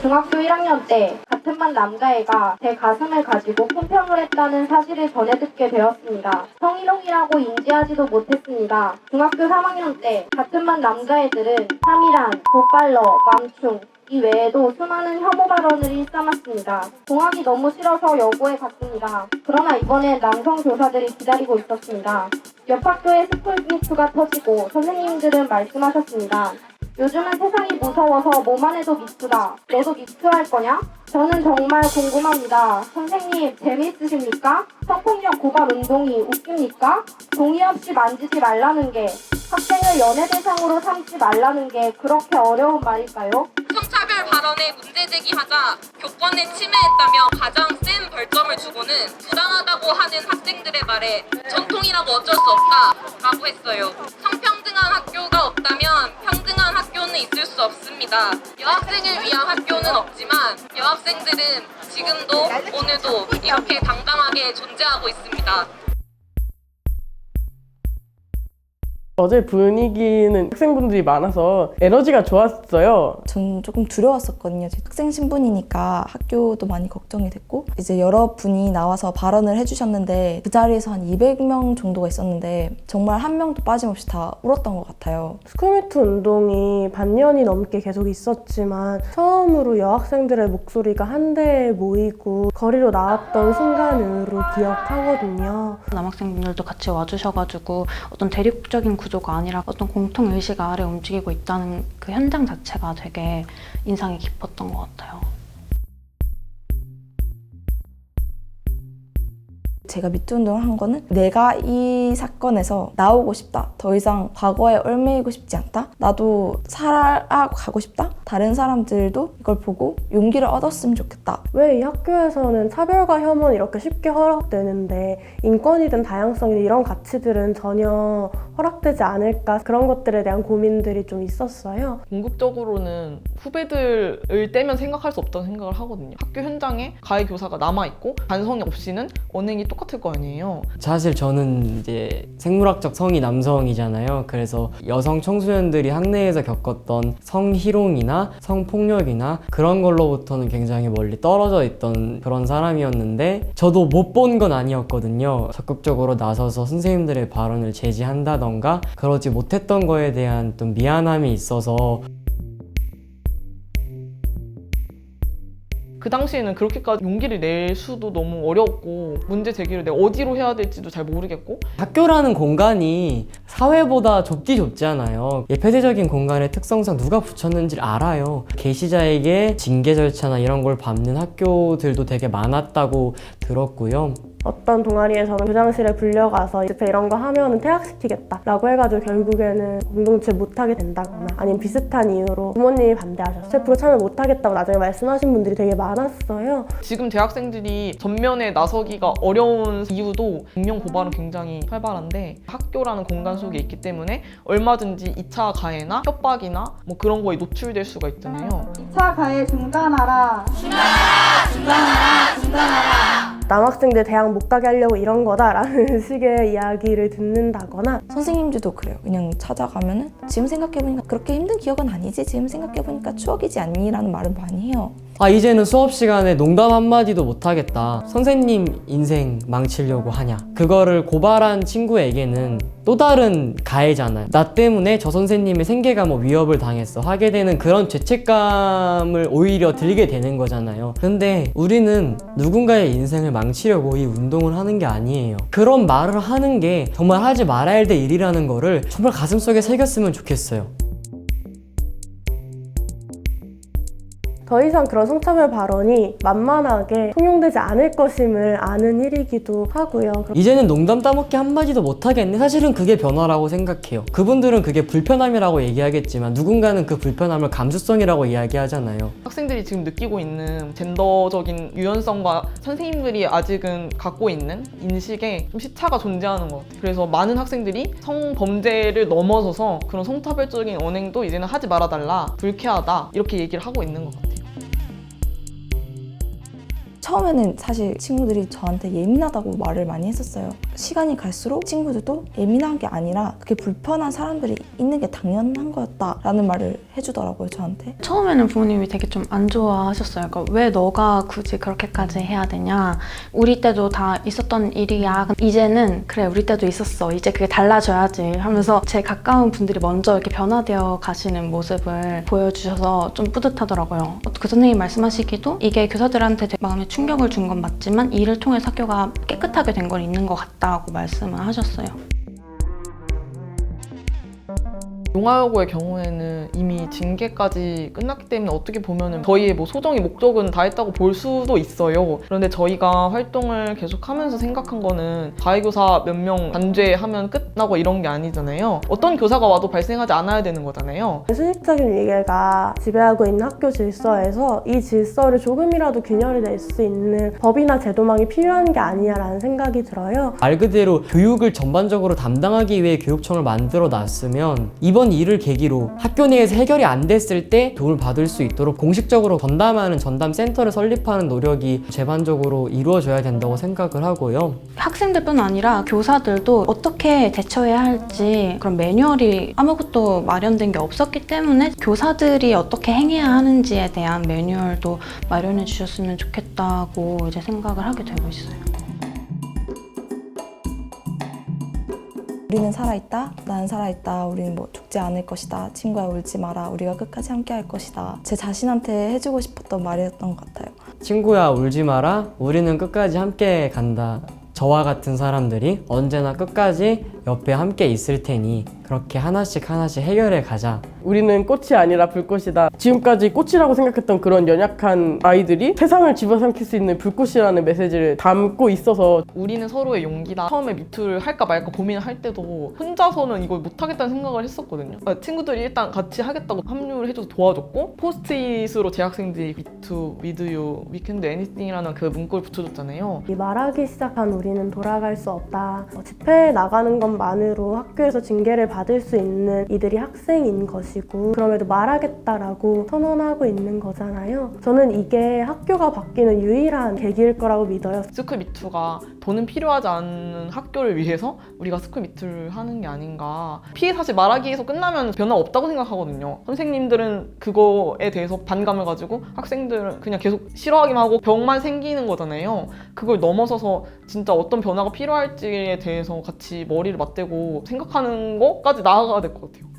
중학교 1학년 때 같은 반 남자애가 제 가슴을 가지고 품평을 했다는 사실을 전해 듣게 되었습니다. 성희롱이라고 인지하지도 못했습니다. 중학교 3학년 때 같은 반 남자애들은 3일한, 도빨러, 맘충, 이 외에도 수많은 혐오 발언을 일삼았습니다. 동학이 너무 싫어서 여고에 갔습니다. 그러나 이번엔 남성 교사들이 기다리고 있었습니다. 옆 학교에 스쿨미투가 터지고 선생님들은 말씀하셨습니다. 요즘은 세상이 무서워서 뭐만 해도 미투다. 너도 미투할 거냐? 저는 정말 궁금합니다. 선생님, 재미있으십니까? 성폭력 고발 운동이 웃깁니까? 동의 없이 만지지 말라는 게, 학생을 연애 대상으로 삼지 말라는 게 그렇게 어려운 말일까요? 성차별 발언에 문제 제기하자 교권에 침해했다며 가장 센 벌점을 주고는 부당하다고 하는 학생들의 말에 전통이라고 어쩔 수 없다라고 했어요. 없다면 평등한 학교는 있을 수 없습니다. 여학생을 위한 학교는 없지만 여학생들은 지금도 오늘도 이렇게 당당하게 존재하고 있습니다. 어제 분위기는 학생분들이 많아서 에너지가 좋았어요. 전 조금 두려웠었거든요. 제 학생 신분이니까 학교도 많이 걱정이 됐고 이제 여러 분이 나와서 발언을 해주셨는데 그 자리에서 한 200명 정도가 있었는데 정말 한 명도 빠짐없이 다 울었던 것 같아요. 스쿨미투 운동이 반년이 넘게 계속 있었지만 처음으로 여학생들의 목소리가 한데에 모이고 거리로 나왔던 순간으로 기억하거든요. 남학생분들도 같이 와주셔가지고 어떤 대립적인 구 조가 아니라 어떤 공통 의식 아래 움직이고 있다는 그 현장 자체가 되게 인상이 깊었던 것 같아요. 제가 미투 운동을 한 거는 내가 이 사건에서 나오고 싶다. 더 이상 과거에 얽매이고 싶지 않다. 나도 살아가고 싶다. 다른 사람들도 이걸 보고 용기를 얻었으면 좋겠다. 왜 이 학교에서는 차별과 혐오는 이렇게 쉽게 허락되는데 인권이든 다양성이든 이런 가치들은 전혀 허락되지 않을까 그런 것들에 대한 고민들이 좀 있었어요. 궁극적으로는 후배들을 떼면 생각할 수 없다는 생각을 하거든요. 학교 현장에 가해 교사가 남아 있고 반성이 없이는 언행이 똑같을 거 아니에요. 사실 저는 이제 생물학적 성이 남성이 잖아요. 그래서 여성 청소년들이 학내에서 겪었던 성희롱이나 성폭력이나 그런 걸로부터는 굉장히 멀리 떨어져 있던 그런 사람이었는데 저도 못 본 건 아니었거든요. 적극적으로 나서서 선생님들의 발언을 제지한다던가 그러지 못했던 거에 대한 좀 미안함이 있어서 그 당시에는 그렇게까지 용기를 낼 수도 너무 어려웠고 문제 제기를 내가 어디로 해야 될지도 잘 모르겠고 학교라는 공간이 사회보다 좁디 좁잖아요. 이 폐쇄적인 공간의 특성상 누가 붙였는지를 알아요. 게시자에게 징계 절차나 이런 걸 밟는 학교들도 되게 많았다고 들었고요. 어떤 동아리에서는 교장실에 불려가서 집회 이런 거 하면은 퇴학시키겠다라고 해가지고 결국에는 공동체 못하게 된다거나 아니면 비슷한 이유로 부모님이 반대하셔서 제 프로 참여 못하겠다고 나중에 말씀하신 분들이 되게 많았어요. 지금 대학생들이 전면에 나서기가 어려운 이유도 익명 고발은 굉장히 활발한데 학교라는 공간 속에 있기 때문에 얼마든지 2차 가해나 협박이나 뭐 그런 거에 노출될 수가 있잖아요. 2차 가해 중단하라. 남학생들 대학 못 가게 하려고 이런 거다라는 식의 이야기를 듣는다거나 선생님들도 그래요. 그냥 찾아가면은 지금 생각해보니까 그렇게 힘든 기억은 아니지. 지금 생각해보니까 추억이지 않니? 라는 말을 많이 해요. 아, 이제는 수업 시간에 농담 한마디도 못하겠다. 선생님 인생 망치려고 하냐. 그거를 고발한 친구에게는 또 다른 가해잖아요. 나 때문에 저 선생님의 생계가 뭐 위협을 당했어. 하게 되는 그런 죄책감을 오히려 들게 되는 거잖아요. 근데 우리는 누군가의 인생을 망치려고 이 운동을 하는 게 아니에요. 그런 말을 하는 게 정말 하지 말아야 될 일이라는 거를 정말 가슴속에 새겼으면 좋겠어요. 더 이상 그런 성차별 발언이 만만하게 통용되지 않을 것임을 아는 일이기도 하고요. 이제는 농담 따먹기 한마디도 못하겠네. 사실은 그게 변화라고 생각해요. 그분들은 그게 불편함이라고 얘기하겠지만 누군가는 그 불편함을 감수성이라고 이야기하잖아요. 학생들이 지금 느끼고 있는 젠더적인 유연성과 선생님들이 아직은 갖고 있는 인식에 좀 시차가 존재하는 것 같아요. 그래서 많은 학생들이 성범죄를 넘어서서 그런 성차별적인 언행도 이제는 하지 말아달라, 불쾌하다 이렇게 얘기를 하고 있는 것 같아요. 처음에는 사실 친구들이 저한테 예민하다고 말을 많이 했었어요. 시간이 갈수록 친구들도 예민한 게 아니라 그게 불편한 사람들이 있는 게 당연한 거였다라는 말을 해주더라고요, 저한테. 처음에는 부모님이 되게 좀 안 좋아하셨어요. 그러니까 왜 너가 굳이 그렇게까지 해야 되냐. 우리 때도 다 있었던 일이야. 이제는 그래 우리 때도 있었어. 이제 그게 달라져야지 하면서 제 가까운 분들이 먼저 이렇게 변화되어 가시는 모습을 보여주셔서 좀 뿌듯하더라고요. 그 선생님 말씀하시기도 이게 교사들한테 마음에 충 격을 준 건 맞지만 이 일을 통해 학교가 깨끗하게 된 건 있는 것 같다고 말씀을 하셨어요. 용화여고의 경우에는 이미 징계까지 끝났기 때문에 어떻게 보면은 저희의 뭐 소정의 목적은 다 했다고 볼 수도 있어요. 그런데 저희가 활동을 계속하면서 생각한 거는 자의교사 몇 명 단죄하면 끝나고 이런 게 아니잖아요. 어떤 교사가 와도 발생하지 않아야 되는 거잖아요. 수직적인 위계가 지배하고 있는 학교 질서에서 이 질서를 조금이라도 균열이 낼수 있는 법이나 제도망이 필요한 게 아니냐라는 생각이 들어요. 말 그대로 교육을 전반적으로 담당하기 위해 교육청을 만들어 놨으면 이번 일을 계기로 학교 내에서 해결이 안 됐을 때 도움을 받을 수 있도록 공식적으로 전담하는 전담 센터를 설립하는 노력이 제반적으로 이루어져야 된다고 생각을 하고요. 학생들뿐 아니라 교사들도 어떻게 대처해야 할지 그런 매뉴얼이 아무것도 마련된 게 없었기 때문에 교사들이 어떻게 행해야 하는지에 대한 매뉴얼도 마련해 주셨으면 좋겠다고 이제 생각을 하게 되고 있어요. 우리는 살아있다, 나는 살아있다, 우리는 뭐 죽지 않을 것이다, 친구야 울지 마라, 우리가 끝까지 함께 할 것이다. 제 자신한테 해주고 싶었던 말이었던 것 같아요. 친구야 울지 마라. 우리는 끝까지 함께 간다. 저와 같은 사람들이 언제나 끝까지 옆에 함께 있을 테니 그렇게 하나씩 하나씩 해결해 가자. 우리는 꽃이 아니라 불꽃이다. 지금까지 꽃이라고 생각했던 그런 연약한 아이들이 세상을 집어삼킬 수 있는 불꽃이라는 메시지를 담고 있어서 우리는 서로의 용기다. 처음에 미투를 할까 말까 고민을 할 때도 혼자서는 이걸 못하겠다는 생각을 했었거든요. 그러니까 친구들이 일단 같이 하겠다고 합류를 해줘서 도와줬고 포스트잇으로 재학생들이 미투, 위드유, 위켄드 애니띵이라는 그 문구를 붙여줬잖아요. 이 말하기 시작한 우리는 돌아갈 수 없다. 어, 집회에 나가는 것만으로 학교에서 징계를 받을 수 있는 이들이 학생인 것이고 그럼에도 말하겠다라고 선언하고 있는 거잖아요. 저는 이게 학교가 바뀌는 유일한 계기일 거라고 믿어요. 스쿨 미투가 돈은 필요하지 않은 학교를 위해서 우리가 스쿨 미투를 하는 게 아닌가. 피해 사실 말하기에서 끝나면 변화 없다고 생각하거든요. 선생님들은 그거에 대해서 반감을 가지고 학생들은 그냥 계속 싫어하기만 하고 병만 생기는 거잖아요. 그걸 넘어서서 진짜 어떤 변화가 필요할지에 대해서 같이 머리를 맞대고 생각하는 것까지 나아가야 될 것 같아요.